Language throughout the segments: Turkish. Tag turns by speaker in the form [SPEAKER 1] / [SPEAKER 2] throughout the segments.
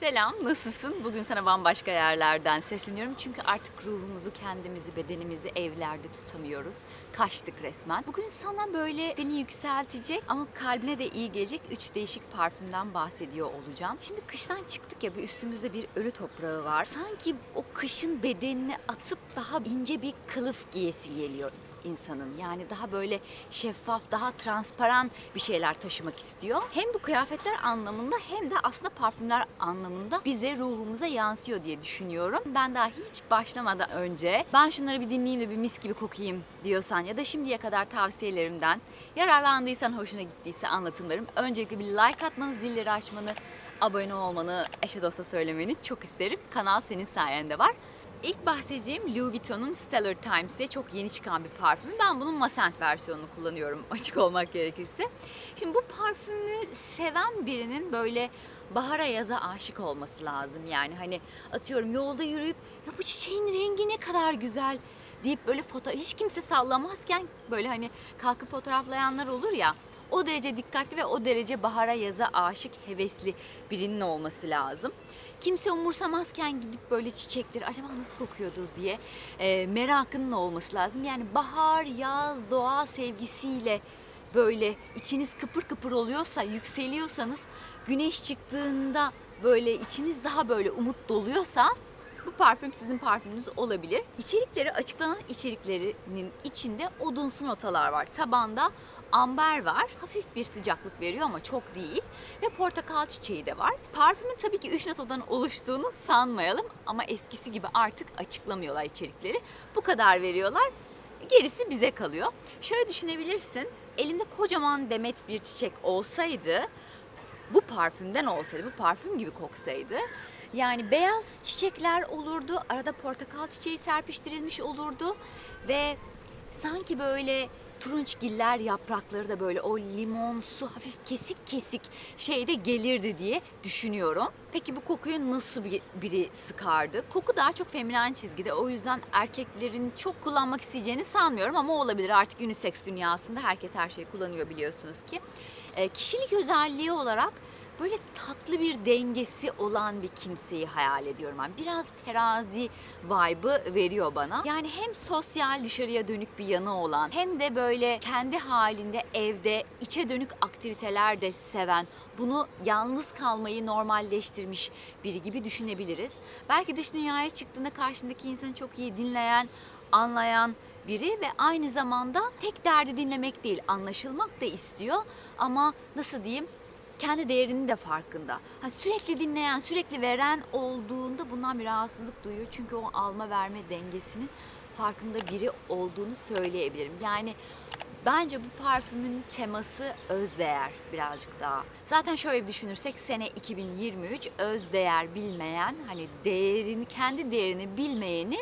[SPEAKER 1] Selam, nasılsın? Bugün sana bambaşka yerlerden sesleniyorum. Çünkü artık ruhumuzu, kendimizi, bedenimizi evlerde tutamıyoruz. Kaçtık resmen. Bugün sana böyle seni yükseltecek ama kalbine de iyi gelecek üç değişik parfümden bahsediyor olacağım. Şimdi kıştan çıktık ya bir üstümüzde bir ölü toprağı var. Sanki o kışın bedenini atıp daha ince bir kılıf giyesi geliyor insanın. Yani daha böyle şeffaf, daha transparan bir şeyler taşımak istiyor. Hem bu kıyafetler anlamında hem de aslında parfümler anlamında bize ruhumuza yansıyor diye düşünüyorum. Ben daha hiç başlamadan önce ben şunları bir dinleyeyim de bir mis gibi kokayım diyorsan ya da şimdiye kadar tavsiyelerimden yararlandıysan, hoşuna gittiyse anlatımlarım öncelikle bir like atmanı, zilleri açmanı, abone olmanı, eşe dosta söylemeni çok isterim. Kanal senin sayende var. İlk bahsedeceğim Louis Vuitton'un Stellar Times diye çok yeni çıkan bir parfüm. Ben bunun Masent versiyonunu kullanıyorum açık olmak gerekirse. Şimdi bu parfümü seven birinin böyle bahara yaza aşık olması lazım. Yani hani atıyorum yolda yürüyüp ya bu çiçeğin rengi ne kadar güzel deyip böyle foto hiç kimse sallamazken böyle hani kalkıp fotoğraflayanlar olur ya o derece dikkatli ve o derece bahara yaza aşık hevesli birinin olması lazım kimse umursamazken gidip böyle çiçekleri acaba nasıl kokuyordur diye e, merakının olması lazım. Yani bahar, yaz, doğa sevgisiyle böyle içiniz kıpır kıpır oluyorsa, yükseliyorsanız güneş çıktığında böyle içiniz daha böyle umut doluyorsa bu parfüm sizin parfümünüz olabilir. İçerikleri açıklanan içeriklerinin içinde odunsu notalar var. Tabanda amber var. Hafif bir sıcaklık veriyor ama çok değil. Ve portakal çiçeği de var. Parfümün tabii ki 3 notadan oluştuğunu sanmayalım ama eskisi gibi artık açıklamıyorlar içerikleri. Bu kadar veriyorlar. Gerisi bize kalıyor. Şöyle düşünebilirsin. Elimde kocaman demet bir çiçek olsaydı bu parfümden olsaydı, bu parfüm gibi koksaydı yani beyaz çiçekler olurdu, arada portakal çiçeği serpiştirilmiş olurdu ve sanki böyle turunçgiller yaprakları da böyle o limonsu hafif kesik kesik şeyde gelirdi diye düşünüyorum. Peki bu kokuyu nasıl bir, biri sıkardı? Koku daha çok feminen çizgide o yüzden erkeklerin çok kullanmak isteyeceğini sanmıyorum ama olabilir artık unisex dünyasında herkes her şeyi kullanıyor biliyorsunuz ki. E, kişilik özelliği olarak böyle tatlı bir dengesi olan bir kimseyi hayal ediyorum ben. Biraz terazi vibe'ı veriyor bana. Yani hem sosyal dışarıya dönük bir yanı olan hem de böyle kendi halinde evde içe dönük aktiviteler de seven, bunu yalnız kalmayı normalleştirmiş biri gibi düşünebiliriz. Belki dış dünyaya çıktığında karşındaki insanı çok iyi dinleyen, anlayan biri ve aynı zamanda tek derdi dinlemek değil, anlaşılmak da istiyor ama nasıl diyeyim kendi değerinin de farkında. Ha, sürekli dinleyen, sürekli veren olduğunda bundan bir rahatsızlık duyuyor. Çünkü o alma verme dengesinin farkında biri olduğunu söyleyebilirim. Yani bence bu parfümün teması özdeğer birazcık daha. Zaten şöyle bir düşünürsek sene 2023 özdeğer bilmeyen, hani değerini, kendi değerini bilmeyeni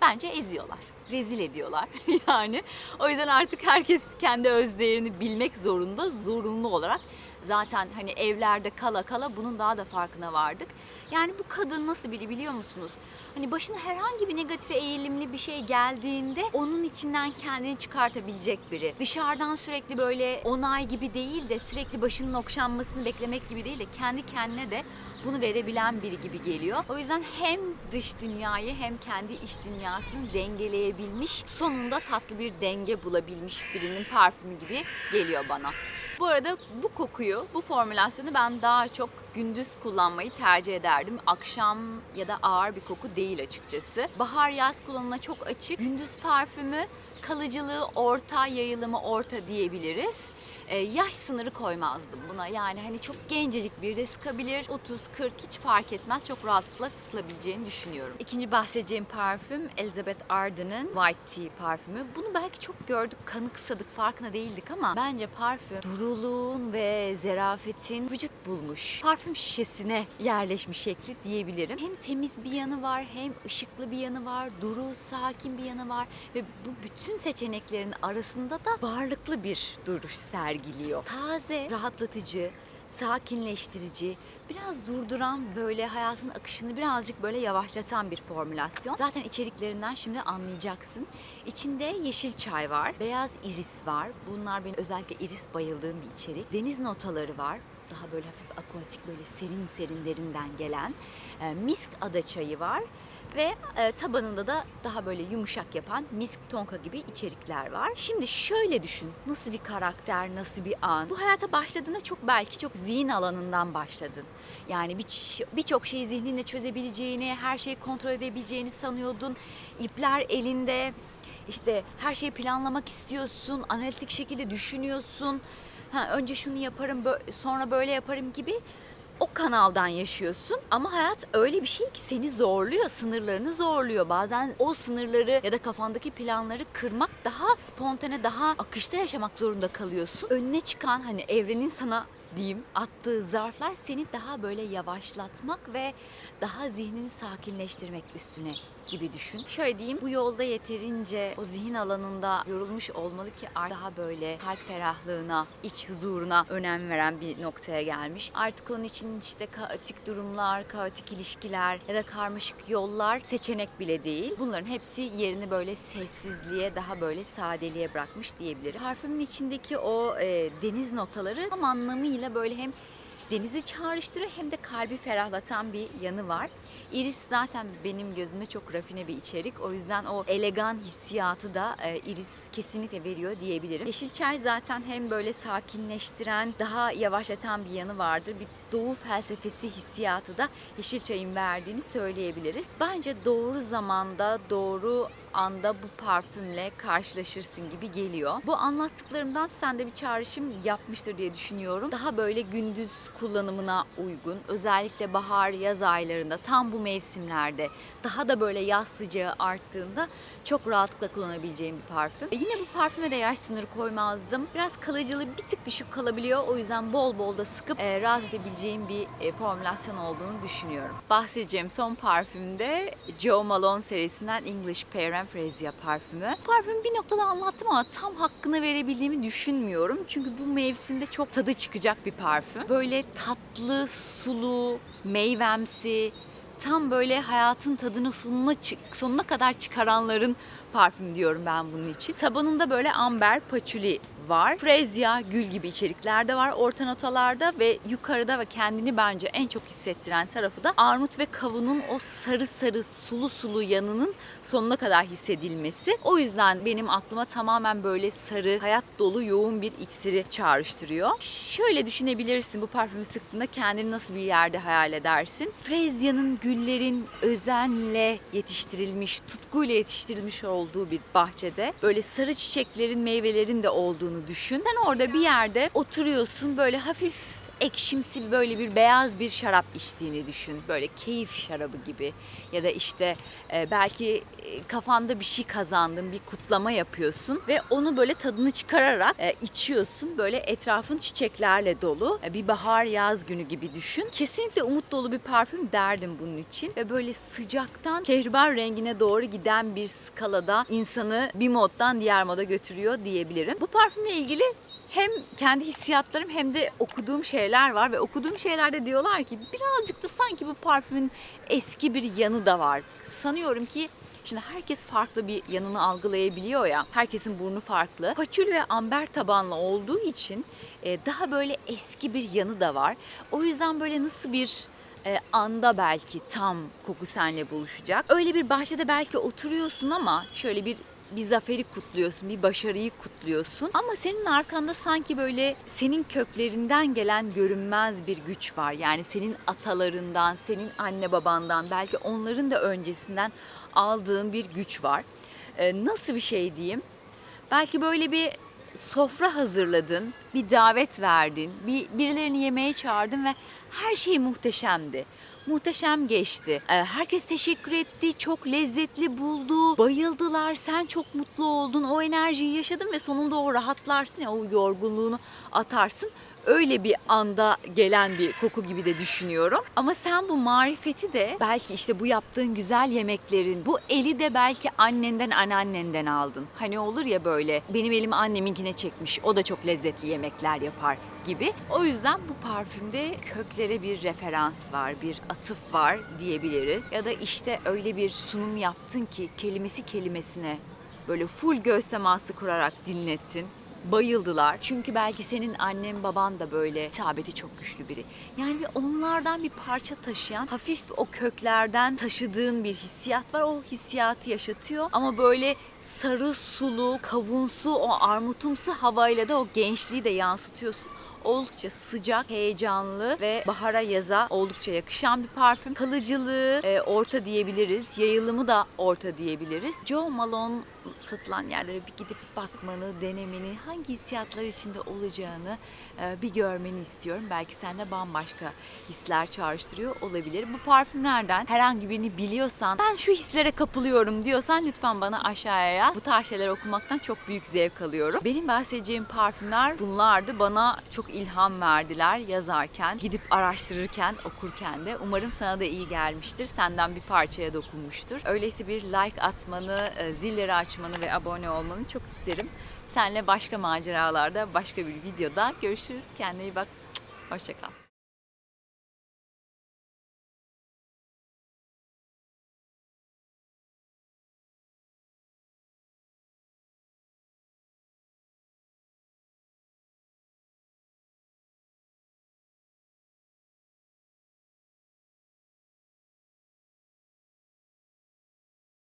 [SPEAKER 1] bence eziyorlar rezil ediyorlar yani. O yüzden artık herkes kendi öz değerini bilmek zorunda, zorunlu olarak. Zaten hani evlerde kala kala bunun daha da farkına vardık. Yani bu kadın nasıl biri biliyor musunuz? Hani başına herhangi bir negatife eğilimli bir şey geldiğinde onun içinden kendini çıkartabilecek biri. Dışarıdan sürekli böyle onay gibi değil de sürekli başının okşanmasını beklemek gibi değil de kendi kendine de bunu verebilen biri gibi geliyor. O yüzden hem dış dünyayı hem kendi iç dünyasını dengeleyebilmiş, sonunda tatlı bir denge bulabilmiş birinin parfümü gibi geliyor bana. Bu arada bu kokuyu, bu formülasyonu ben daha çok gündüz kullanmayı tercih ederdim. Akşam ya da ağır bir koku değil açıkçası. Bahar yaz kullanımına çok açık. Gündüz parfümü kalıcılığı orta, yayılımı orta diyebiliriz. Ee, yaş sınırı koymazdım buna. Yani hani çok gencecik bir de sıkabilir. 30, 40 hiç fark etmez. Çok rahatlıkla sıkılabileceğini düşünüyorum. İkinci bahsedeceğim parfüm Elizabeth Arden'ın White Tea parfümü. Bunu belki çok gördük, kanıksadık, farkına değildik ama bence parfüm duruluğun ve zerafetin vücut bulmuş. Parfüm şişesine yerleşmiş şekli diyebilirim. Hem temiz bir yanı var, hem ışıklı bir yanı var, duru, sakin bir yanı var ve bu bütün seçeneklerin arasında da varlıklı bir duruş sergiliyor. Taze, rahatlatıcı, sakinleştirici, biraz durduran böyle hayatın akışını birazcık böyle yavaşlatan bir formülasyon. Zaten içeriklerinden şimdi anlayacaksın. İçinde yeşil çay var, beyaz iris var. Bunlar benim özellikle iris bayıldığım bir içerik. Deniz notaları var. Daha böyle hafif aquatik böyle serin serinlerinden gelen e, misk ada çayı var. Ve e, tabanında da daha böyle yumuşak yapan misk tonka gibi içerikler var. Şimdi şöyle düşün. Nasıl bir karakter, nasıl bir an. Bu hayata başladığında çok belki çok zihin alanından başladın. Yani bir- birçok şeyi zihninle çözebileceğini, her şeyi kontrol edebileceğini sanıyordun. İpler elinde. İşte her şeyi planlamak istiyorsun, analitik şekilde düşünüyorsun. Ha, önce şunu yaparım, bö- sonra böyle yaparım gibi o kanaldan yaşıyorsun ama hayat öyle bir şey ki seni zorluyor, sınırlarını zorluyor. Bazen o sınırları ya da kafandaki planları kırmak daha spontane, daha akışta yaşamak zorunda kalıyorsun. Önüne çıkan hani evrenin sana diyeyim attığı zarflar seni daha böyle yavaşlatmak ve daha zihnini sakinleştirmek üstüne gibi düşün. Şöyle diyeyim bu yolda yeterince o zihin alanında yorulmuş olmalı ki daha böyle kalp ferahlığına, iç huzuruna önem veren bir noktaya gelmiş. Artık onun için işte kaotik durumlar, kaotik ilişkiler ya da karmaşık yollar seçenek bile değil. Bunların hepsi yerini böyle sessizliğe, daha böyle sadeliğe bırakmış diyebilirim. Parfümün içindeki o e, deniz notaları tam anlamıyla böyle hem denizi çağrıştırıyor hem de kalbi ferahlatan bir yanı var. Iris zaten benim gözümde çok rafine bir içerik. O yüzden o elegan hissiyatı da e, Iris kesinlikle veriyor diyebilirim. Yeşil çay zaten hem böyle sakinleştiren, daha yavaşlatan bir yanı vardır. Bir doğu felsefesi hissiyatı da yeşil çayın verdiğini söyleyebiliriz. Bence doğru zamanda, doğru anda bu parfümle karşılaşırsın gibi geliyor. Bu anlattıklarımdan sen de bir çağrışım yapmıştır diye düşünüyorum. Daha böyle gündüz kullanımına uygun, özellikle bahar, yaz aylarında tam bu mevsimlerde daha da böyle yaz sıcağı arttığında çok rahatlıkla kullanabileceğim bir parfüm. E Yine bu parfüme de yaş sınırı koymazdım. Biraz kalıcılığı bir tık düşük kalabiliyor. O yüzden bol bol da sıkıp e, rahat edebileceğim bir e, formülasyon olduğunu düşünüyorum. Bahsedeceğim son parfüm de Joe Malone serisinden English Freesia parfümü. Parfümü bir noktada anlattım ama tam hakkını verebildiğimi düşünmüyorum. Çünkü bu mevsimde çok tadı çıkacak bir parfüm. Böyle tatlı, sulu, meyvemsi, tam böyle hayatın tadını sonuna çık- sonuna kadar çıkaranların parfüm diyorum ben bunun için. Tabanında böyle amber, paçuli var. Frezya, gül gibi içerikler de var orta notalarda ve yukarıda ve kendini bence en çok hissettiren tarafı da armut ve kavunun o sarı sarı sulu sulu yanının sonuna kadar hissedilmesi. O yüzden benim aklıma tamamen böyle sarı, hayat dolu, yoğun bir iksiri çağrıştırıyor. Şöyle düşünebilirsin bu parfümü sıktığında kendini nasıl bir yerde hayal edersin? Frezya'nın güllerin özenle yetiştirilmiş, tutkuyla yetiştirilmiş olduğu bir bahçede böyle sarı çiçeklerin, meyvelerin de olduğunu düşün. Sen orada bir yerde oturuyorsun böyle hafif ekşimsi böyle bir beyaz bir şarap içtiğini düşün. Böyle keyif şarabı gibi ya da işte e, belki e, kafanda bir şey kazandın, bir kutlama yapıyorsun ve onu böyle tadını çıkararak e, içiyorsun. Böyle etrafın çiçeklerle dolu. E, bir bahar yaz günü gibi düşün. Kesinlikle umut dolu bir parfüm derdim bunun için ve böyle sıcaktan kehribar rengine doğru giden bir skalada insanı bir moddan diğer moda götürüyor diyebilirim. Bu parfümle ilgili hem kendi hissiyatlarım hem de okuduğum şeyler var ve okuduğum şeylerde diyorlar ki birazcık da sanki bu parfümün eski bir yanı da var. Sanıyorum ki Şimdi herkes farklı bir yanını algılayabiliyor ya. Herkesin burnu farklı. Paçül ve amber tabanlı olduğu için e, daha böyle eski bir yanı da var. O yüzden böyle nasıl bir e, anda belki tam koku senle buluşacak. Öyle bir bahçede belki oturuyorsun ama şöyle bir bir zaferi kutluyorsun, bir başarıyı kutluyorsun. Ama senin arkanda sanki böyle senin köklerinden gelen görünmez bir güç var. Yani senin atalarından, senin anne babandan, belki onların da öncesinden aldığın bir güç var. Ee, nasıl bir şey diyeyim? Belki böyle bir sofra hazırladın, bir davet verdin, bir birilerini yemeğe çağırdın ve her şey muhteşemdi. Muhteşem geçti. Ee, Herkes teşekkür etti, çok lezzetli buldu, bayıldılar, sen çok mutlu oldun, o enerjiyi yaşadın ve sonunda o rahatlarsın ya, o yorgunluğunu atarsın öyle bir anda gelen bir koku gibi de düşünüyorum. Ama sen bu marifeti de belki işte bu yaptığın güzel yemeklerin, bu eli de belki annenden anneannenden aldın. Hani olur ya böyle benim elimi anneminkine çekmiş, o da çok lezzetli yemekler yapar gibi. O yüzden bu parfümde köklere bir referans var, bir atıf var diyebiliriz. Ya da işte öyle bir sunum yaptın ki kelimesi kelimesine böyle full göz teması kurarak dinlettin bayıldılar. Çünkü belki senin annen baban da böyle hitabeti çok güçlü biri. Yani bir onlardan bir parça taşıyan, hafif o köklerden taşıdığın bir hissiyat var. O hissiyatı yaşatıyor. Ama böyle sarı sulu, kavunsu, o armutumsu havayla da o gençliği de yansıtıyorsun. Oldukça sıcak, heyecanlı ve bahara yaza oldukça yakışan bir parfüm. Kalıcılığı e, orta diyebiliriz. Yayılımı da orta diyebiliriz. Jo Malone satılan yerlere bir gidip bakmanı, denemeni, hangi hissiyatlar içinde olacağını e, bir görmeni istiyorum. Belki sende bambaşka hisler çağrıştırıyor olabilir. Bu parfümlerden herhangi birini biliyorsan, ben şu hislere kapılıyorum diyorsan lütfen bana aşağıya yaz. Bu tarz şeyler okumaktan çok büyük zevk alıyorum. Benim bahsedeceğim parfümler bunlardı. Bana çok ilham verdiler yazarken, gidip araştırırken, okurken de. Umarım sana da iyi gelmiştir. Senden bir parçaya dokunmuştur. Öyleyse bir like atmanı, e, zilleri açmanı ve abone olmanı çok isterim. Senle başka maceralarda, başka bir videoda görüşürüz. Kendine iyi bak. Hoşçakal.